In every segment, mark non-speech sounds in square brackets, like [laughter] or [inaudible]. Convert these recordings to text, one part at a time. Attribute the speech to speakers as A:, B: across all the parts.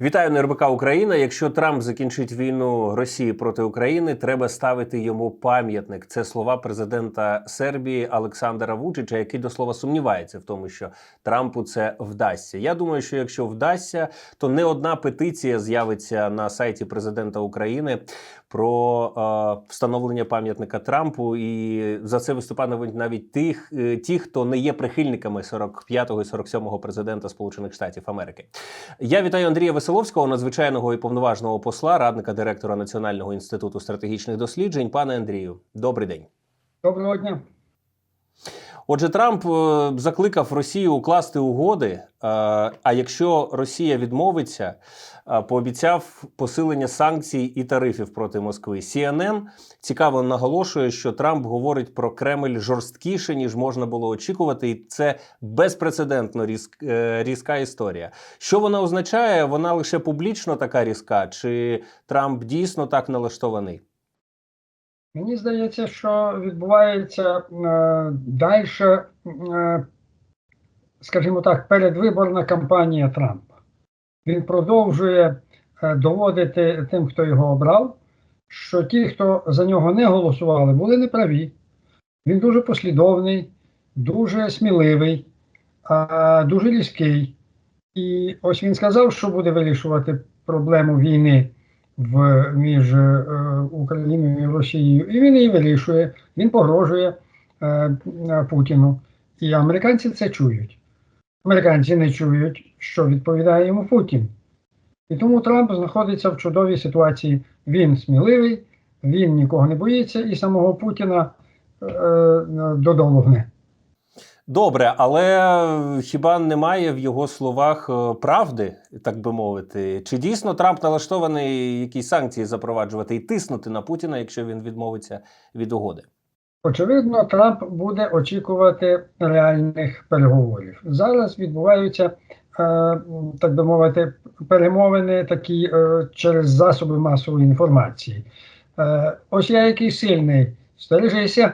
A: Вітаю на РБК Україна. Якщо Трамп закінчить війну Росії проти України, треба ставити йому пам'ятник. Це слова президента Сербії Олександра Вучича, який до слова сумнівається в тому, що Трампу це вдасться. Я думаю, що якщо вдасться, то не одна петиція з'явиться на сайті президента України про е, встановлення пам'ятника Трампу, і за це виступатимуть навіть тих, е, ті, хто не є прихильниками 45-го і 47-го президента Сполучених Штатів Америки. Я вітаю Андрія Веселовського, надзвичайного і повноважного посла, радника директора Національного інституту стратегічних досліджень. Пане Андрію, добрий день.
B: Доброго дня.
A: Отже, Трамп е, закликав Росію укласти угоди. е, А якщо Росія відмовиться, е, пообіцяв посилення санкцій і тарифів проти Москви. CNN цікаво наголошує, що Трамп говорить про Кремль жорсткіше ніж можна було очікувати, і це безпрецедентно різк, різка історія. Що вона означає? Вона лише публічно така різка, чи Трамп дійсно так налаштований?
B: Мені здається, що відбувається е, далі, е, скажімо так, передвиборна кампанія Трампа. Він продовжує е, доводити тим, хто його обрав, що ті, хто за нього не голосували, були неправі. Він дуже послідовний, дуже сміливий, е, дуже різкий. І ось він сказав, що буде вирішувати проблему війни в, між е, Україною і Росією, і він її вирішує, він погрожує е, Путіну. І американці це чують. Американці не чують, що відповідає йому Путін. І тому Трамп знаходиться в чудовій ситуації. Він сміливий, він нікого не боїться, і самого Путіна е, е, додолу гне.
A: Добре, але хіба немає в його словах е, правди, так би мовити? Чи дійсно Трамп налаштований якісь санкції запроваджувати і тиснути на Путіна, якщо він відмовиться від угоди?
B: Очевидно, Трамп буде очікувати реальних переговорів. Зараз відбуваються, е, так би мовити, перемовини такі е, через засоби масової інформації. Ось я який сильний, стережися.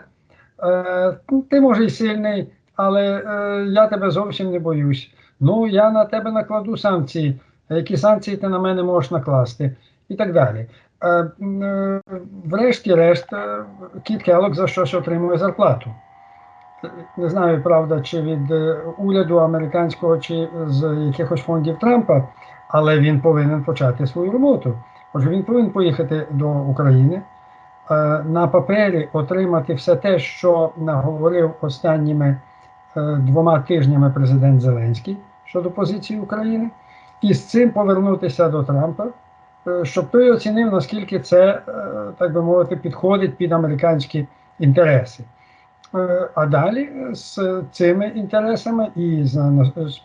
B: Ти може й сильний, але е, я тебе зовсім не боюсь. Ну, я на тебе накладу санкції. Які санкції ти на мене можеш накласти? І так далі. Е, е, Врешті-решт, е, Кіт Келлог за щось отримує зарплату. Не знаю, правда, чи від е, уряду американського, чи з якихось фондів Трампа, але він повинен почати свою роботу. Отже, він повинен поїхати до України, е, на папері отримати все те, що наговорив останніми двома тижнями президент Зеленський щодо позиції України, і з цим повернутися до Трампа е, щоб той оцінив, наскільки це, е, так би мовити, підходить під американські інтереси. Е, А далі з цими інтересами і з,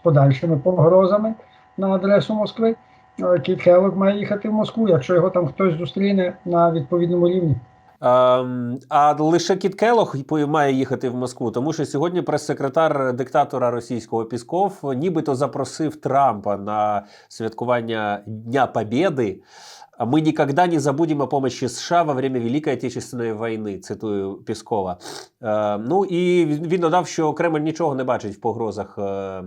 B: подальшими погрозами на адресу Москви е, Кіт Келлог має їхати в Москву, якщо його там хтось зустріне на відповідному рівні.
A: Ем, а лише Кіт Келох має їхати в Москву, тому що сьогодні прес-секретар диктатора російського Пісков нібито запросив Трампа на святкування Дня Побєди. А Ми ніколи не забудемо помощи США во время Великої Отечественної війни, цитую Піскова. Е, ну і він додав, що Кремль нічого не бачить в погрозах е, е,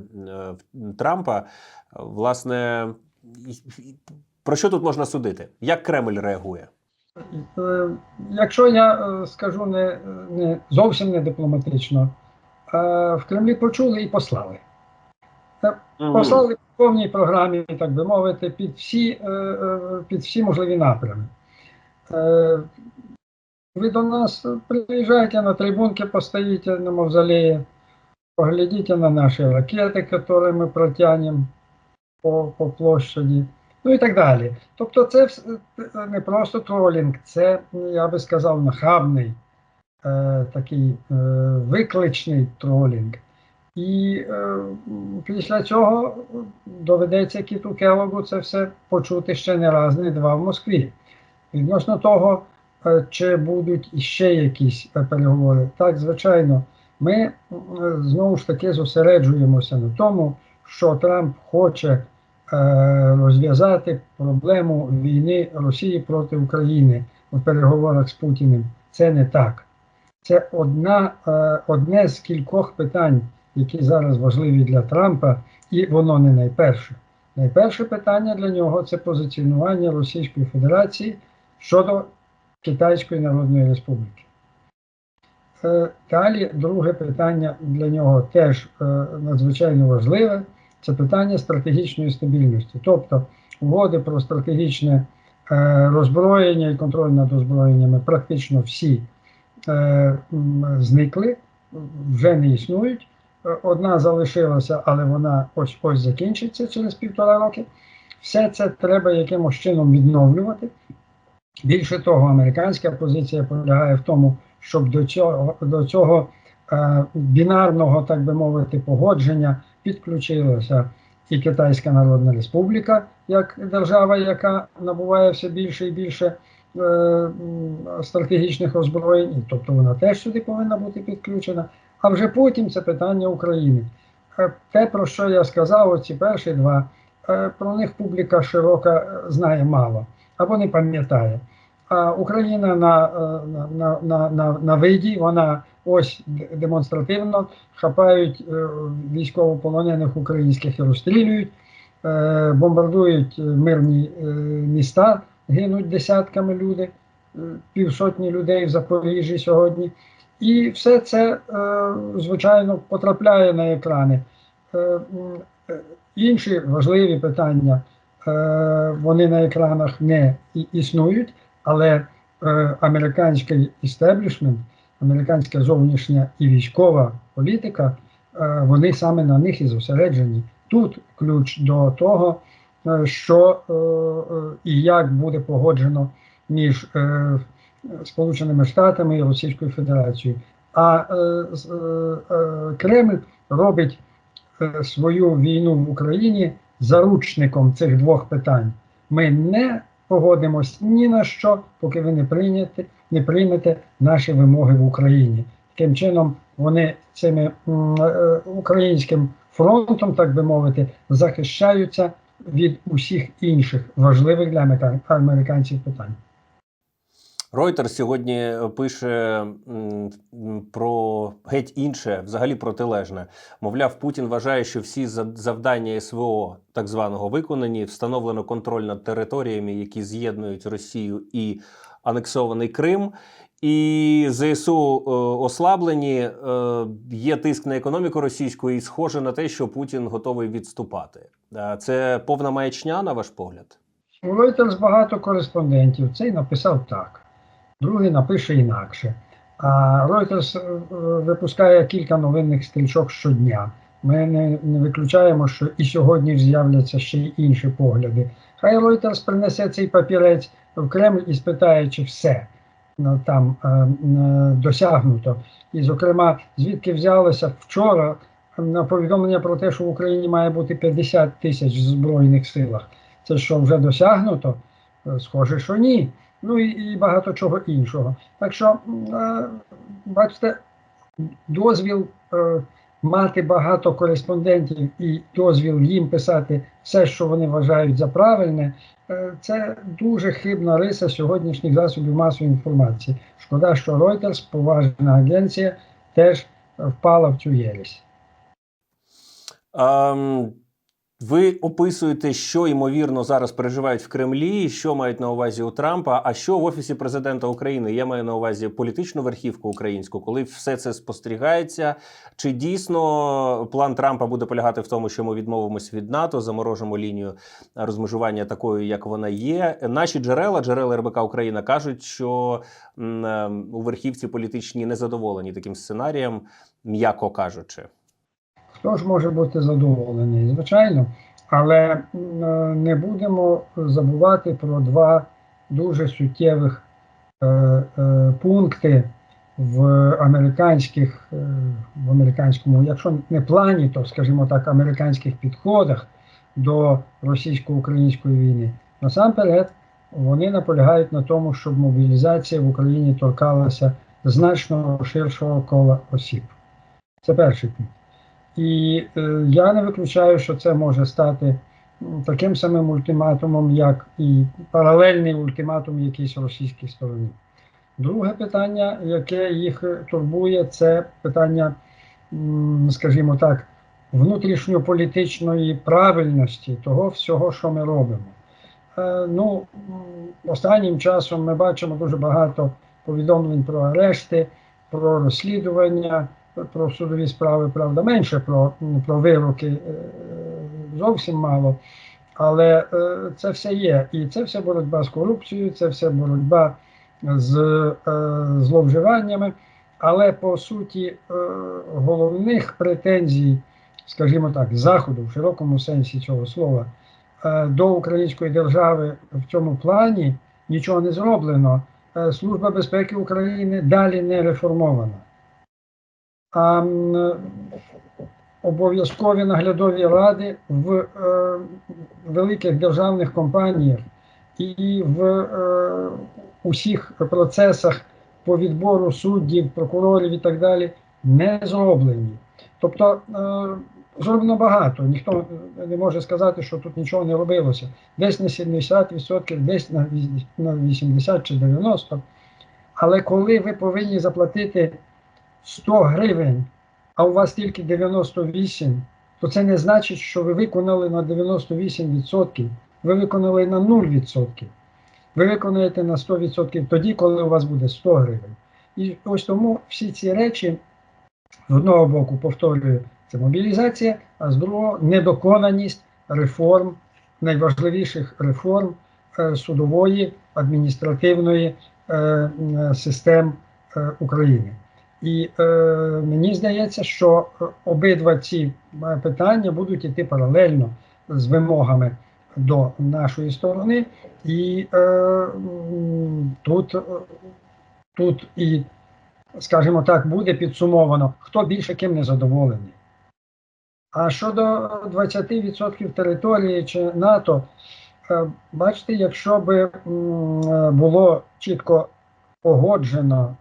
A: Трампа. Власне, про що тут можна судити? Як Кремль реагує?
B: Е, Якщо я е, скажу не, не зовсім не дипломатично, е, в Кремлі почули і послали. Послали в повній програмі, так би мовити, під всі, під всі можливі напрями. Ви до нас приїжджайте на трибунки, постоїте на мавзолеї, поглядите на наші ракети, які ми протягнемо по, по площаді, ну і так далі. Тобто, це вс- не просто тролінг, це, я би сказав, нахабний, е, такий е, викличний тролінг. І е, після цього доведеться Кіту Келогу це все почути ще не раз, не два в Москві. Відносно того, е, чи будуть іще якісь е, переговори, так, звичайно, ми е, знову ж таки зосереджуємося на тому, що Трамп хоче е, розв'язати проблему війни Росії проти України в переговорах з Путіним. Це не так. Це одна, е, одне з кількох питань, які зараз важливі для Трампа, і воно не найперше. Найперше питання для нього це позиціонування Російської Федерації щодо Китайської Народної Республіки. Е, Далі друге питання для нього теж е, надзвичайно важливе це питання стратегічної стабільності. Тобто угоди про стратегічне е, роззброєння і контроль над озброєннями практично всі е, зникли, вже не існують. Одна залишилася, але вона ось ось закінчиться через півтора роки. Все це треба якимось чином відновлювати. Більше того, американська позиція полягає в тому, щоб до цього, до цього е, бінарного, так би мовити, погодження підключилася і Китайська Народна Республіка як держава, яка набуває все більше і більше е, стратегічних озброєнь, тобто вона теж сюди повинна бути підключена. А вже потім це питання України. Е, Те, про що я сказав, оці перші два, е, про них публіка широка знає мало або не пам'ятає. Україна на, е, на, на, на, на, на виді, вона ось демонстративно хапають е, військовополонених українських і розстрілюють, е, бомбардують мирні міста, гинуть десятками люди, е, півсотні людей в Запоріжжі сьогодні. І все це, звичайно, потрапляє на екрани. Інші важливі питання, вони на екранах не існують, але е, американський істеблішмент, американська зовнішня і військова політика, е, вони саме на них і зосереджені. Тут ключ до того, е, що е, е, і як буде погоджено між е, Сполученими Штатами і Російською Федерацією. А е, е, е, Кремль робить е, свою війну в Україні заручником цих двох питань. Ми не погодимось ні на що, поки ви не прийняте, не приймете наші вимоги в Україні. Таким чином, вони цими е, українським фронтом, так би мовити, захищаються від усіх інших важливих для американ- американців питань.
A: Reuters сьогодні е, пише про геть інше, взагалі протилежне. Мовляв, Путін вважає, що всі за- завдання СВО так званого виконані, встановлено контроль над територіями, які з'єднують Росію і анексований Крим. І ЗСУ е, ослаблені, е, є тиск на економіку російську, і схоже на те, що Путін готовий відступати. Це повна маячня, на ваш погляд?
B: У Reuters багато кореспондентів. Цей написав так, другий напише інакше. А Reuters е, е, випускає кілька новинних стрічок щодня. Ми не, не виключаємо, що і сьогодні з'являться ще й інші погляди. Хай Reuters принесе цей папірець в Кремль і спитає, чи все ну, там е, е, досягнуто. І, зокрема, звідки взялося вчора на повідомлення про те, що в Україні має бути 50 тисяч в Збройних силах. Це що вже досягнуто? Е, Схоже, що ні. Ну і, і багато чого іншого. Так що, е, бачите, дозвіл е, мати багато кореспондентів і дозвіл їм писати все, що вони вважають за правильне, е, це дуже хибна риса сьогоднішніх засобів масової інформації. Шкода, що Reuters, поважна агенція, теж впала в цю єресь.
A: Ем, ви описуєте, що ймовірно зараз переживають в Кремлі, що мають на увазі у Трампа, а що в Офісі президента України. Я маю на увазі політичну верхівку українську, коли все це спостерігається. Чи дійсно план Трампа буде полягати в тому, що ми відмовимось від НАТО, заморожимо лінію розмежування такою, як вона є? Наші джерела, джерела РБК Україна, кажуть, що ем, у верхівці політичні незадоволені таким сценарієм, м'яко кажучи.
B: Хто ж може бути задоволений? Звичайно, але е, не будемо забувати про два дуже суттєвих е, е, пункти в американських, е, в американському, якщо не плані, то скажімо так, американських підходах до російсько-української війни. Насамперед, вони наполягають на тому, щоб мобілізація в Україні торкалася значно ширшого кола осіб. Це перший пункт. І е, я не виключаю, що це може стати таким самим ультиматумом, як і паралельний ультиматум якийсь російській стороні. Друге питання, яке їх турбує, це питання, скажімо так, внутрішньополітичної правильності того всього, що ми робимо. Е, ну, останнім часом ми бачимо дуже багато повідомлень про арешти, про розслідування, про судові справи, правда, менше про, про вироки е, зовсім мало. Але е, це все є. І це все боротьба з корупцією, це все боротьба з е, зловживаннями. Але по суті, головних претензій, скажімо так, заходу в широкому сенсі цього слова до української держави в цьому плані нічого не зроблено. Служба безпеки України далі не реформована. Обов'язкові наглядові ради в е, великих державних компаніях і в е, усіх процесах по відбору суддів, прокурорів і так далі не зроблені. Тобто е, зроблено багато. Ніхто не може сказати, що тут нічого не робилося. Десь на 70%, десь на 80 чи 90%. Але коли ви повинні заплатити 100 гривень, а у вас тільки 98, то це не значить, що ви виконали на 98%, ви виконали на 0%. Ви виконаєте на 100% тоді, коли у вас буде 100 гривень. І ось тому всі ці речі з одного боку повторюю, це мобілізація, а з другого недоконаність реформ, найважливіших реформ е, судової, адміністративної е, систем е, України. І е, мені здається, що е, обидва ці е, питання будуть йти паралельно з вимогами до нашої сторони, і е, тут, е, тут і, скажімо так, буде підсумовано, хто більше ким не задоволений. А щодо 20% території чи НАТО, бачите, якщо е, було чітко погоджено,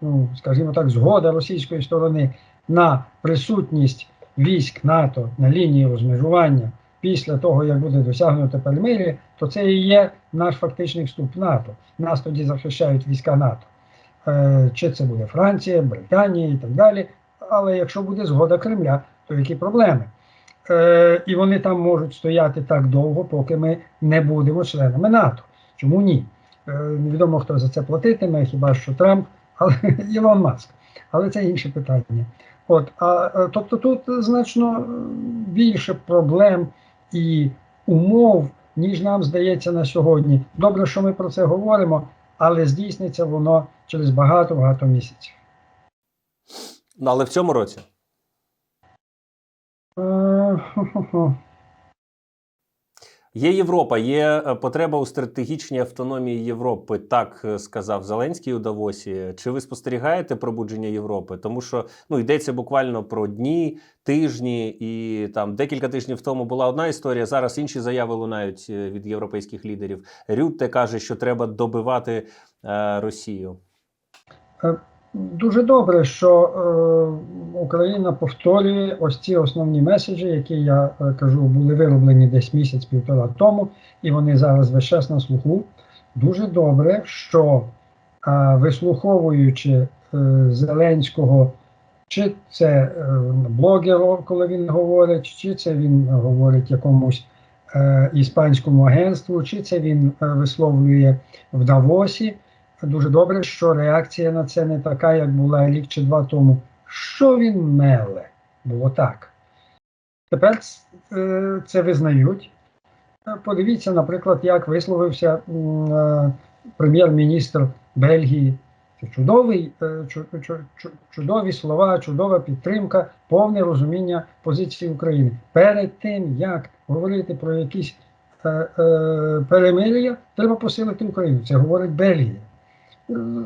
B: ну, скажімо так, згода російської сторони на присутність військ НАТО на лінії розмежування після того, як буде досягнуто перемир'я, то це і є наш фактичний вступ в НАТО. Нас тоді захищають війська НАТО. Е, Чи це буде Франція, Британія і так далі. Але якщо буде згода Кремля, то які проблеми? Е, І вони там можуть стояти так довго, поки ми не будемо членами НАТО. Чому ні? Е, Невідомо, хто за це платитиме, хіба що Трамп, але [laughs] Ілон Маск. Але це інше питання. От, а, е, тобто тут значно е, більше проблем і умов, ніж нам здається на сьогодні. Добре, що ми про це говоримо, але здійсниться воно через багато-багато місяців.
A: Ну, але в цьому році. Є Європа, є е, потреба у стратегічній автономії Європи, так е, сказав Зеленський у Давосі. Чи ви спостерігаєте пробудження Європи? Тому що ну йдеться буквально про дні, тижні, і там декілька тижнів тому була одна історія. Зараз інші заяви лунають е, від європейських лідерів. Рютте каже, що треба добивати е, Росію.
B: Дуже добре, що Україна повторює ось ці основні меседжі, які я е, кажу, були вироблені десь місяць-півтора тому, і вони зараз весь час на слуху. Дуже добре, що вислуховуючи е, Зеленського, чи це е, блогеру, коли він говорить, чи це він говорить якомусь іспанському агентству, чи це він висловлює в Давосі. Дуже добре, що реакція на це не така, як була рік чи два тому. Що він меле? Було так. Тепер е, це визнають. Подивіться, наприклад, як висловився е, прем'єр-міністр Бельгії. Це чудовий, е, чу- чу- чу- чудові слова, чудова підтримка, повне розуміння позиції України. Перед тим, як говорити про якісь перемир'я, треба посилити Україну. Це говорить Бельгія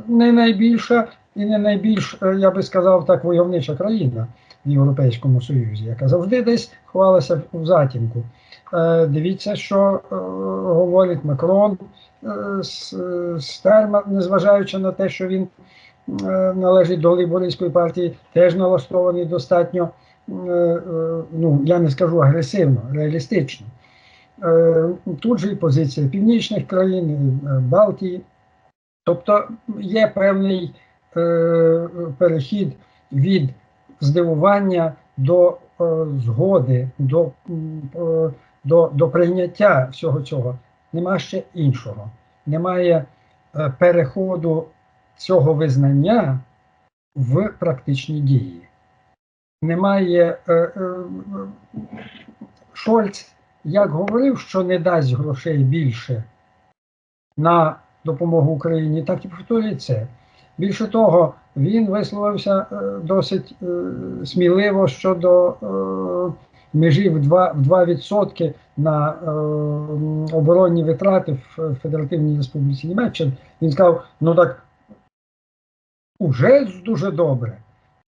B: не найбільша і не найбільш, е, я би сказав, так войовнича країна в Європейському Союзі, яка завжди десь ховалася в затінку. Е, Дивіться, що е, говорить Макрон Стерма, незважаючи на те, що він належить до лейбористської партії, теж налаштований достатньо, ну я не скажу агресивно, реалістично. Тут же і позиція північних країн, Балтії. Тобто є певний е, перехід від здивування, до е, згоди, до, е, до, до прийняття всього цього, нема ще іншого. Немає переходу цього визнання в практичні дії. Немає Шольц, як говорив, що не дасть грошей більше на допомогу Україні, так і повторює це. Більше того, він висловився е, досить е, сміливо щодо е, межі в 2%, в 2% на оборонні витрати в Федеративній Республіці Німеччини. Він сказав: ну так уже дуже добре.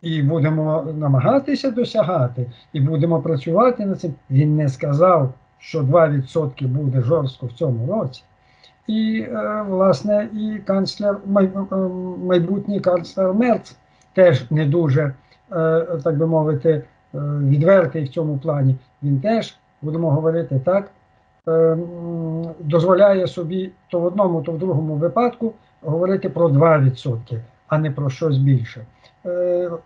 B: І будемо намагатися досягати, і будемо працювати над цим. Він не сказав, що 2% буде жорстко в цьому році. І, е, власне, і канцлер, е, майбутній канцлер Мерц теж не дуже, е, так би мовити, відвертий в цьому плані. Він теж, будемо говорити так, дозволяє собі то в одному, то в другому випадку говорити про 2%, а не про щось більше.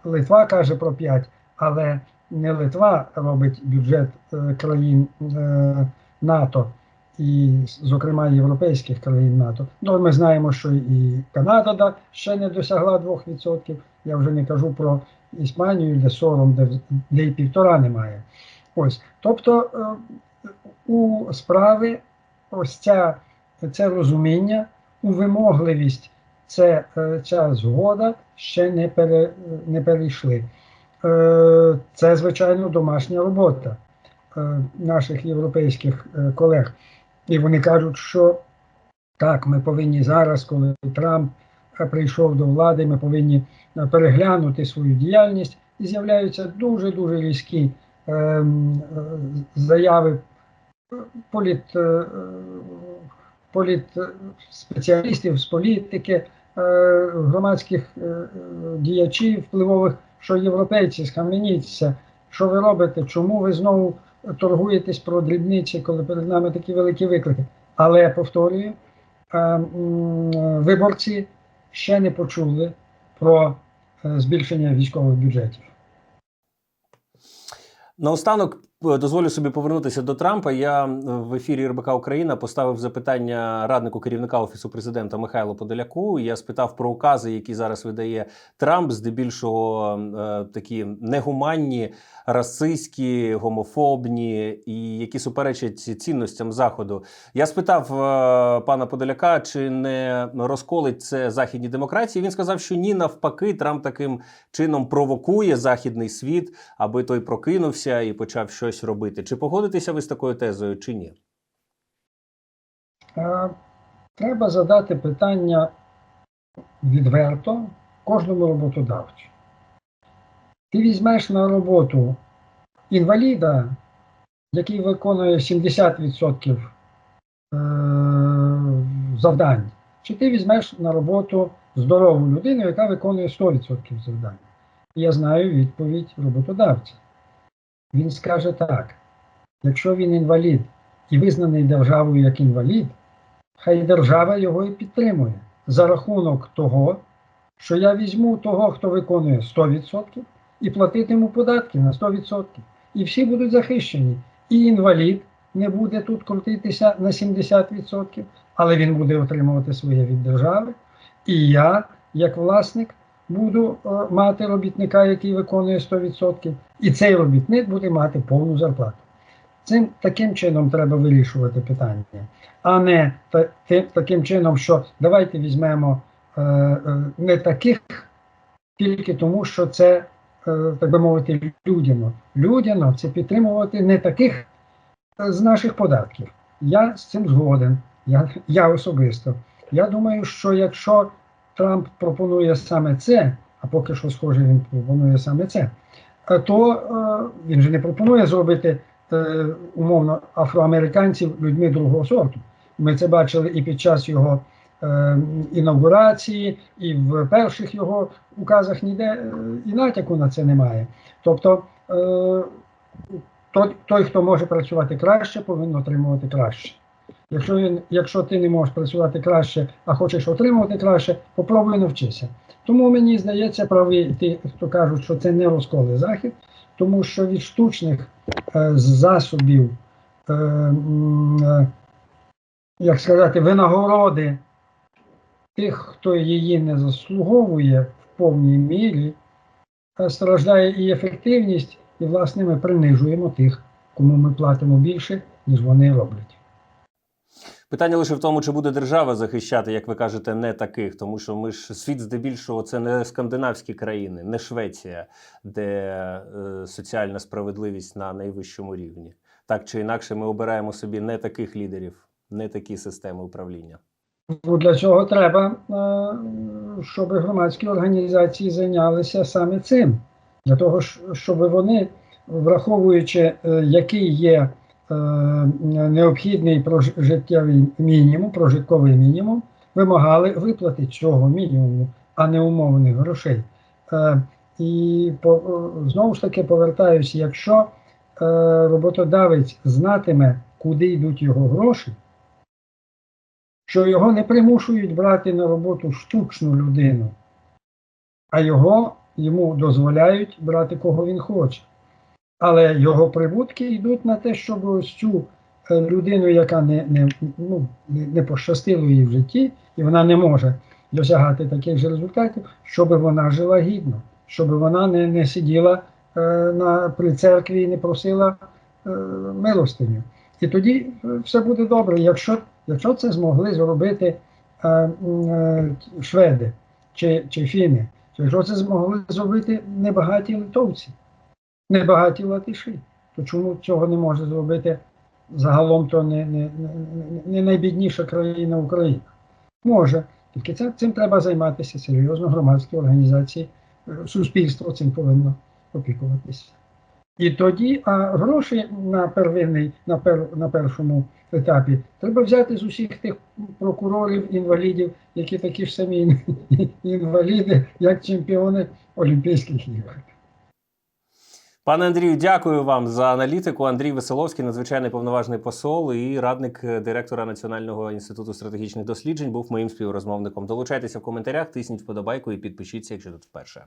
B: Литва каже про 5, але не Литва робить бюджет країн НАТО і, зокрема, європейських країн НАТО. Ну, ми знаємо, що і Канада да, ще не досягла 2%. Я вже не кажу про Іспанію, де сором, де, де і півтора немає. Ось, тобто е, у справи ось ця, це розуміння, у вимогливість це, е, ця згода ще не, пере, не перейшли. Е, Це, звичайно, домашня робота наших європейських колег. І вони кажуть, що так, ми повинні зараз, коли Трамп прийшов до влади, ми повинні е, переглянути свою діяльність. І з'являються дуже-дуже різкі е, е, заяви політ, е, політ спеціалістів з політики, е, громадських е, діячів впливових, що європейці схаменіться, що ви робите, чому ви знову торгуєтесь про дрібниці, коли перед нами такі великі виклики. Але повторюю, е, виборці ще не почули про е, збільшення військових бюджетів.
A: Наостанок дозволю собі повернутися до Трампа. Я в ефірі РБК Україна поставив запитання раднику керівника офісу президента Михайлу Подоляку. Я спитав про укази, які зараз видає Трамп, здебільшого е, такі негуманні, расистські, гомофобні і які суперечать цінностям заходу. Я спитав е, пана Подоляка, чи не розколить це західні демократії. Він сказав, що ні, навпаки, Трамп таким чином провокує західний світ, аби той прокинувся і почав щось робити. Чи погодитеся ви з такою тезою, чи ні?
B: Е, Треба задати питання відверто кожному роботодавцю. Ти візьмеш на роботу інваліда, який виконує 70% е, завдань, чи ти візьмеш на роботу здорову людину, яка виконує 100% завдань? Я знаю відповідь роботодавця. Він скаже так: якщо він інвалід і визнаний державою як інвалід, хай держава його і підтримує за рахунок того, що я візьму того, хто виконує 100% і платитиму податки на 100%. І всі будуть захищені. І інвалід не буде тут крутитися на 70%, але він буде отримувати своє від держави. І я, як власник, буду е, мати робітника, який виконує 100%, і цей робітник буде мати повну зарплату. Цим таким чином треба вирішувати питання, а не таким чином, що давайте візьмемо е, е, не таких тільки тому, що це, так би мовити, людяно. Людяно це підтримувати не таких з наших податків. Я з цим згоден. Я, я особисто. Я думаю, що якщо Трамп пропонує саме це, а поки що, схоже, він пропонує саме це, е, то е, він же не пропонує зробити е, умовно афроамериканців людьми другого сорту. Ми це бачили і під час його інаугурації, і в перших його указах ніде і натяку на це немає. Тобто той, хто може працювати краще, повинен отримувати краще. Якщо, він, якщо ти не можеш працювати краще, а хочеш отримувати краще, попробуй навчися. Тому мені здається, праві ті, хто кажуть, що це не розколи захід. тому що від штучних е, засобів, е, е, як сказати, винагороди тих, хто її не заслуговує в повній мірі, е, страждає і ефективність, і, власне, ми принижуємо тих, кому ми платимо більше, ніж вони роблять.
A: Питання лише в тому, чи буде держава захищати, як ви кажете, не таких, тому що ми ж світ здебільшого це не скандинавські країни, не Швеція, де е, соціальна справедливість на найвищому рівні. Так чи інакше, ми обираємо собі не таких лідерів, не такі системи управління.
B: Ну, для цього треба, е, щоб громадські організації зайнялися саме цим, для того, щоб вони, враховуючи, е, який є необхідний прожиттєвий мінімум, прожитковий мінімум, вимагали виплати цього мінімуму, а не умовних грошей. Е, І е, знову ж таки повертаюся, якщо е, роботодавець знатиме, куди йдуть його гроші, що його не примушують брати на роботу штучну людину, а його йому дозволяють брати кого він хоче. Але його прибутки йдуть на те, щоб ось цю е, людину, яка не, не, ну, не, пощастило їй в житті, і вона не може досягати таких же результатів, щоб вона жила гідно, щоб вона не, не сиділа е, на, при церкві і не просила е, милостиню. І тоді е, все буде добре. Якщо, якщо це змогли зробити е, е, шведи чи, чи фіни, якщо це змогли зробити небагаті литовці, небагаті латиші, то чому цього не може зробити загалом то не, не, не, найбідніша країна Україна? Може. Тільки це, цим треба займатися серйозно, громадські організації, суспільство цим повинно опікуватися. І тоді, а гроші на первинний, на, пер, на першому етапі треба взяти з усіх тих прокурорів, інвалідів, які такі ж самі [laughs] інваліди, як чемпіони Олімпійських ігор.
A: Пане Андрію, дякую вам за аналітику. Андрій Веселовський, надзвичайний повноважний посол і радник директора Національного інституту стратегічних досліджень, був моїм співрозмовником. Долучайтеся в коментарях, тисніть вподобайку і підпишіться, якщо тут вперше.